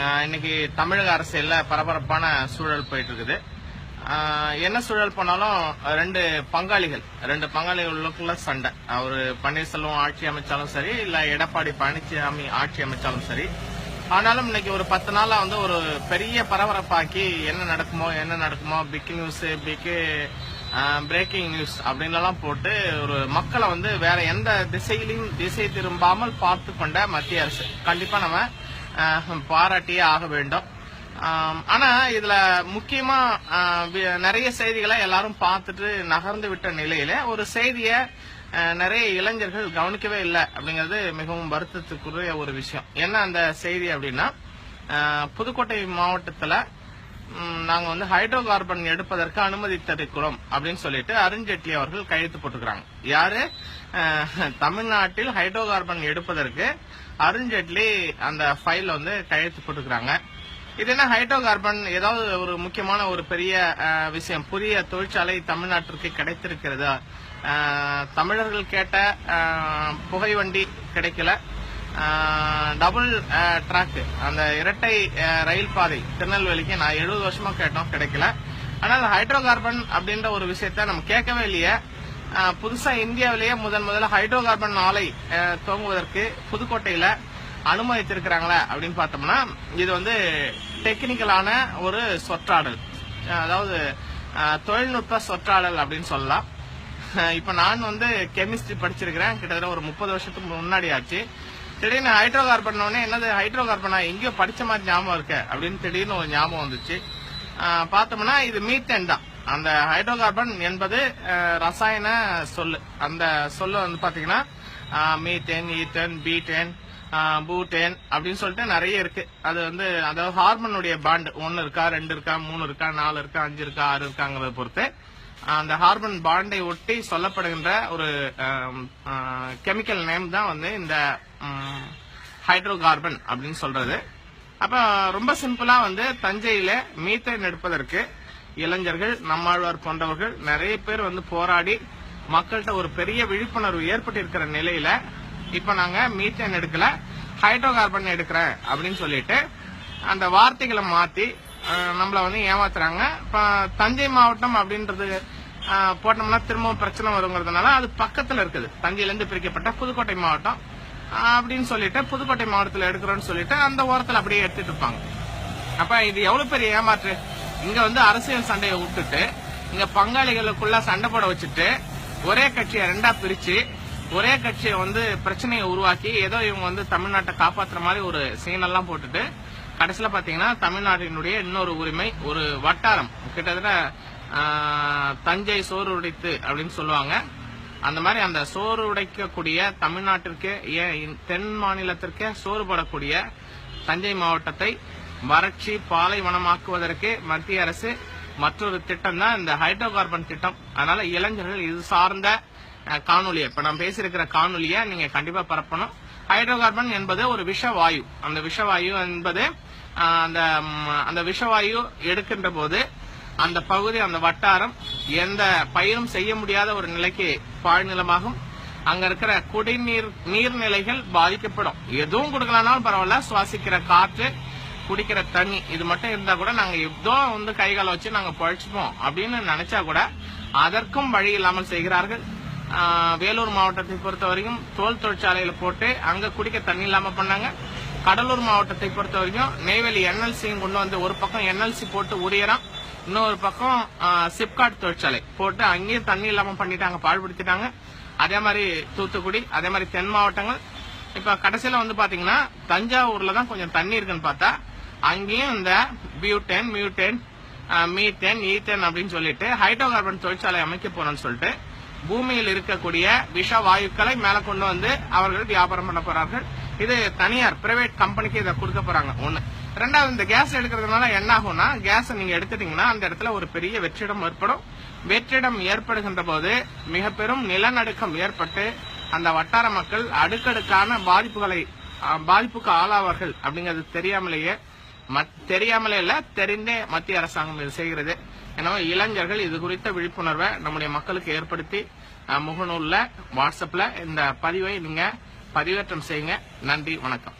இன்னைக்கு தமிழக அரசியல்ல பரபரப்பான சூழல் போயிட்டு இருக்குது என்ன சூழல் போனாலும் ரெண்டு பங்காளிகள் ரெண்டு பங்காளிகளுக்குள்ள சண்டை. அவர் பன்னீர்செல்வம் ஆட்சி அமைச்சாலும் சரி இல்ல எடப்பாடி பழனிசாமி ஆட்சி அமைச்சாலும் சரி. ஆனாலும் இன்னைக்கு ஒரு பத்து நாளா வந்து ஒரு பெரிய பரபரப்பாக்கி என்ன நடக்குமோ என்ன நடக்குமோ big news big breaking news அப்படின்லாம் போட்டு ஒரு மக்களை வந்து வேற எந்த திசையிலையும் திசை திரும்பாமல் பார்த்து கொண்ட மத்திய அரசு. கண்டிப்பா நம்ம பாராட்டியே ஆக வேண்டும். ஆனா இதுல முக்கியமா நிறைய செய்திகளை எல்லாரும் பார்த்துட்டு நகர்ந்து விட்ட நிலையில ஒரு செய்திய நிறைய இளைஞர்கள் கவனிக்கவே இல்லை அப்படிங்கிறது மிகவும் வருத்தத்துக்குரிய ஒரு விஷயம். என்ன அந்த செய்தி அப்படின்னா புதுக்கோட்டை மாவட்டத்துல நாங்க வந்து ஹைட்ரோ கார்பன் எடுப்பதற்கு அனுமதி தருக்கிறோம் அப்படின்னு சொல்லிட்டு அருண்ஜேட்லி அவர்கள் கையெழுத்து போட்டுக்கிறாங்க. யாரு? தமிழ்நாட்டில் ஹைட்ரோ கார்பன் எடுப்பதற்கு அருண்ஜேட்லி அந்த ஃபைல் வந்து கையெழுத்து போட்டுக்கிறாங்க. இது என்ன ஹைட்ரோ கார்பன் ஏதாவது ஒரு முக்கியமான ஒரு பெரிய விஷயம்? புதிய தொழிற்சாலை தமிழ்நாட்டிற்கு கிடைத்திருக்கிறதா? தமிழர்கள் கேட்ட புகை வண்டி கிடைக்கல. டபுள் ட்ராக்கு uh, அந்த இரட்டை uh, ரயில் பாதை திருநெல்வேலிக்கு நான் எழுபது வருஷமா கேட்டோம் கிடைக்கல. ஆனால் ஹைட்ரோ கார்பன் அப்படின்ற ஒரு விஷயத்த நம்ம கேட்கவே இல்லையே. புதுசா இந்தியாவிலேயே முதன் முதல்ல ஹைட்ரோ கார்பன் ஆலை துவங்குவதற்கு புதுக்கோட்டையில அனுமதித்திருக்கிறாங்களே அப்படின்னு பார்த்தோம்னா இது வந்து டெக்னிக்கலான ஒரு சொற்றாடல். அதாவது தொழில்நுட்ப சொற்றாடல் அப்படின்னு சொல்லலாம். இப்போ இப்ப நான் வந்து கெமிஸ்ட்ரி படிச்சிருக்கிறேன். கிட்டத்தட்ட ஒரு முப்பது வருஷத்துக்கு முன்னாடி ஆச்சு. திடீர்னு ஹைட்ரோ கார்பன் உடனே என்னது ஹைட்ரோ கார்பனா எங்கேயோ படிச்ச மாதிரி ஞாபகம் இருக்கு. அப்படின்னு திடீர்னு ஒரு ஞாபகம் வந்துச்சு. பார்த்தோம்னா இது மீத்தேன் தான். அந்த ஹைட்ரோ கார்பன் என்பது ரசாயன சொல்லு. அந்த சொல்லு வந்து பாத்தீங்கன்னா மீத்தேன் ஈத்தேன் பீட்டேன் பூட்டேன் அப்படின்னு சொல்லிட்டு நிறைய இருக்கு. அது வந்து அதாவது ஹார்மோனுடைய பாண்ட் ஒன்னு இருக்கா ரெண்டு இருக்கா மூணு இருக்கா நாலு இருக்கா அஞ்சு இருக்கா ஆறு இருக்காங்கிறத பொறுத்து. அந்த ஹார்மோன் பாண்டை ஒட்டி சொல்லப்படுகின்ற ஒரு கெமிக்கல் நேம் தான் வந்து இந்த ஹைட்ரோ கார்பன் அப்படின்னு சொல்றது. அப்ப ரொம்ப சிம்பிளா வந்து தஞ்சையில மீத்தேன் எடுப்பதற்கு இளைஞர்கள் நம்மாழ்வார் போன்றவர்கள் நிறைய பேர் வந்து போராடி மக்கள்கிட்ட ஒரு பெரிய விழிப்புணர்வு ஏற்பட்டிருக்கிற நிலையில இப்ப நாங்க மீத்தேன் எடுக்கல ஹைட்ரோ கார்பன் எடுக்கிறேன் அப்படின்னு சொல்லிட்டு அந்த வார்த்தைகளை மாத்தி நம்மளை வந்து ஏமாத்துறாங்க. இப்போ தஞ்சை மாவட்டம் அப்படின்றது போட்டோம்னா திரும்பவும் பிரச்சனை வருங்கிறதுனால அது பக்கத்தில் இருக்குது. தஞ்சையிலேருந்து பிரிக்கப்பட்ட புதுக்கோட்டை மாவட்டம். அப்படின்னு சொல்லிட்டு புதுக்கோட்டை மாவட்டத்தில் எடுக்கிறோன்னு சொல்லிட்டு அந்த ஓரத்தில் அப்படியே எடுத்துட்டு இருப்பாங்க. அப்ப இது எவ்வளவு பெரிய ஏமாற்று? இங்க வந்து அரசியல் சண்டையை விட்டுட்டு இங்க பங்காளிகளுக்குள்ள சண்டை போட வச்சுட்டு ஒரே கட்சியை ரெண்டா பிரிச்சு ஒரே கட்சியை வந்து பிரச்சனையை உருவாக்கி ஏதோ இவங்க வந்து தமிழ்நாட்டை காப்பாத்துற மாதிரி ஒரு சீனெல்லாம் போட்டுட்டு கடைசியில் பார்த்தீங்கன்னா தமிழ்நாட்டினுடைய இன்னொரு உரிமை ஒரு வட்டாரம். கிட்டத்தட்ட தஞ்சை சோறு உடைத்து அப்படின்னு சொல்லுவாங்க. அந்த மாதிரி அந்த சோறு உடைக்கக்கூடிய தமிழ்நாட்டிற்கு ஏன் தென் மாநிலத்திற்கே சோறுபடக்கூடிய தஞ்சை மாவட்டத்தை வறட்சி பாலைவனமாக்குவதற்கு மத்திய அரசு மற்றொரு திட்டம் தான் இந்த ஹைட்ரோ கார்பன் திட்டம். அதனால இளைஞர்கள் இது சார்ந்த காணொலியை இப்ப நான் பேசியிருக்கிற காணொலியை நீங்க கண்டிப்பா பரப்பணும். ஹைட்ரோ கார்பன் என்பது ஒரு விஷவாயு. அந்த விஷவாயு என்பது அந்த அந்த விஷவாயு எடுக்கின்ற போது அந்த பகுதி அந்த வட்டாரம் எந்த பயிரும் செய்ய முடியாத ஒரு நிலைக்கு பாழ்நிலமாகும். அங்க இருக்கிற குடிநீர் நீர்நிலைகள் பாதிக்கப்படும். எதுவும் கொடுக்கலனாலும் பரவாயில்ல சுவாசிக்கிற காற்று குடிக்கிற தண்ணி இது மட்டும் இருந்தா கூட நாங்க எதோ வந்து கை வச்சு நாங்க பழிச்சுப்போம் அப்படின்னு நினைச்சா கூட அதற்கும் வழி இல்லாமல் செய்கிறார்கள். வேலூர் மாவட்டத்தை பொறுத்த வரைக்கும் தோல் தொழிற்சாலையில போட்டு அங்க குடிக்க தண்ணி இல்லாம பண்ணாங்க. கடலூர் மாவட்டத்தை பொறுத்த வரைக்கும் நெய்வேலி என்எல்சியும் கொண்டு வந்து ஒரு பக்கம் என்எல்சி போட்டு உரியறான் இன்னொரு பக்கம் சிப்காட் தொழிற்சாலை போட்டு அங்கேயும் தண்ணி இல்லாம பண்ணிட்டாங்க பாழ்படுத்திட்டாங்க. அதே மாதிரி தூத்துக்குடி அதே மாதிரி தென் மாவட்டங்கள். இப்ப கடைசியில வந்து பாத்தீங்கன்னா தஞ்சாவூர்ல தான் கொஞ்சம் தண்ணி இருக்குன்னு பார்த்தா அங்கேயும் இந்த பியூட்டேன் மியூட்டேன் மீத்தேன் ஈத்தேன் அப்படின்னு சொல்லிட்டு ஹைட்ரோ கார்பன் தொழிற்சாலை அமைக்க போறோம்னு சொல்லிட்டு பூமியில் இருக்கக்கூடிய விஷ வாயுக்களை மேல கொண்டு வந்து அவர்கள் வியாபாரம் பண்ண போறார்கள். இது தனியார் பிரைவேட் கம்பெனிக்கு இதை கொடுக்க போறாங்க. ஒண்ணு. ரெண்டாவது இந்த கேஸ் எடுக்கிறதுனால என்ன ஆகும்னா கேஸ் நீங்க எடுத்துட்டீங்கன்னா அந்த இடத்துல ஒரு பெரிய வெற்றிடம் ஏற்படும். வெற்றிடம் ஏற்படுகின்ற போது மிக பெரும் நிலநடுக்கம் ஏற்பட்டு அந்த வட்டார மக்கள் அடுக்கடுக்கான பாதிப்புகளை பாதிப்புக்கு ஆளாவார்கள் அப்படிங்கிறது தெரியாமலேயே மத்- தெரியாமலே இல்ல தெரிந்தே மத்திய அரசாங்கம் இது செய்கிறது. எனவே இளைஞர்கள் இது குறித்த விழிப்புணர்வை நம்முடைய மக்களுக்கு ஏற்படுத்தி முகநூலில் வாட்ஸ்அப்பில் இந்த பதிவை நீங்கள் பதிவேற்றம் செய்யுங்க. நன்றி வணக்கம்.